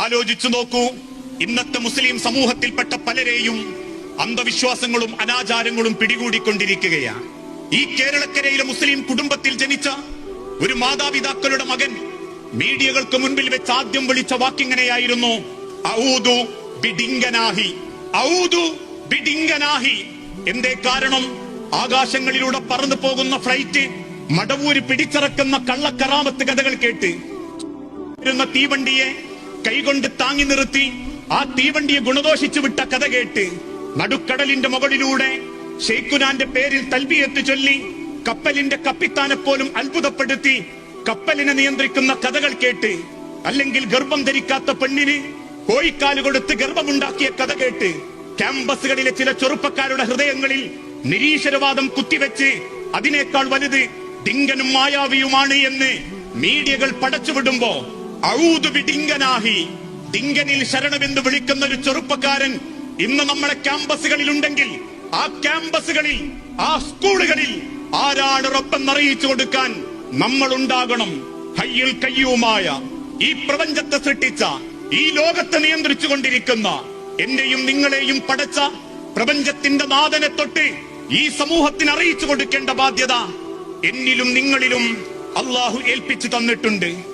ആലോചിച്ചു നോക്കൂ. ഇന്നത്തെ മുസ്ലിം സമൂഹത്തിൽപ്പെട്ട പലരെയും അന്ധവിശ്വാസങ്ങളും അനാചാരങ്ങളും പിടികൂടിക്കൊണ്ടിരിക്കുകയാണ്. ഈ കേരളക്കരയിലെ മുസ്ലിം കുടുംബത്തിൽ ജനിച്ച ഒരു മാതാപിതാക്കളുടെ മകൻ മീഡിയകൾക്ക് മുൻപിൽ വെച്ച് ആദ്യം വിളിച്ച വാക്കിങ്ങനെയായിരുന്നു ഔദു ബിഡിംഗനാഹി ബിഡിംഗനാഹി. എന്തേ കാരണം? ആകാശങ്ങളിലൂടെ പറന്നു പോകുന്ന ഫ്ലൈറ്റ് മടവൂര് പിടിച്ചിറക്കുന്ന കള്ളക്കറാമത്ത് കഥകൾ കേട്ട് തീവണ്ടിയെ കൈകൊണ്ട് താങ്ങി നിർത്തി ആ തീവണ്ടിയെ ഗുണദോഷിച്ചു വിട്ട കഥ കേട്ട് നടുക്കടലിന്റെ മുകളിലൂടെ ഷെയ്ഖുനാന്റെ പേരിൽ തൽബിയത്ത് ചൊല്ലി കപ്പലിന്റെ കപ്പിത്താനെ പോലും അത്ഭുതപ്പെടുത്തി കപ്പലിനെ നിയന്ത്രിക്കുന്ന കഥകൾ കേട്ട് അല്ലെങ്കിൽ ഗർഭം ധരിക്കാത്ത പെണ്ണിന് കോഴിക്കാൽ കൊടുത്ത് ഗർഭമുണ്ടാക്കിയ കഥ കേട്ട് ക്യാമ്പസുകളിലെ ചില ചെറുപ്പക്കാരുടെ ഹൃദയങ്ങളിൽ നിരീശ്വരവാദം കുത്തിവെച്ച് അതിനേക്കാൾ വലുത് ഡിങ്കനും മായാവിയുമാണ് എന്ന് മീഡിയകൾ പടച്ചുവിടുമ്പോ ഡിങ്കനാഹി. ഡിങ്കനിൽ ശരണമെന്ന് വിളിക്കുന്ന ഒരു ചെറുപ്പക്കാരൻ ഇന്ന് നമ്മുടെ ക്യാമ്പസുകളിൽ ഉണ്ടെങ്കിൽ ആ ക്യാമ്പസുകളിൽ ആ സ്കൂളുകളിൽ ആരാണ് ഉറപ്പെന്ന് അറിയിച്ചു കൊടുക്കാൻ നമ്മൾ ഉണ്ടാകണം കയ്യിൽ കയ്യുമായ ഈ പ്രപഞ്ചത്തെ സൃഷ്ടിച്ച ഈ ലോകത്തെ നിയന്ത്രിച്ചു കൊണ്ടിരിക്കുന്ന എന്റെയും നിങ്ങളെയും പടച്ച പ്രപഞ്ചത്തിന്റെ നാഥനെ തൊട്ട് ഈ സമൂഹത്തിന് അറിയിച്ചു കൊടുക്കേണ്ട ബാധ്യത എന്നിലും നിങ്ങളിലും അള്ളാഹു ഏൽപ്പിച്ചു തന്നിട്ടുണ്ട്.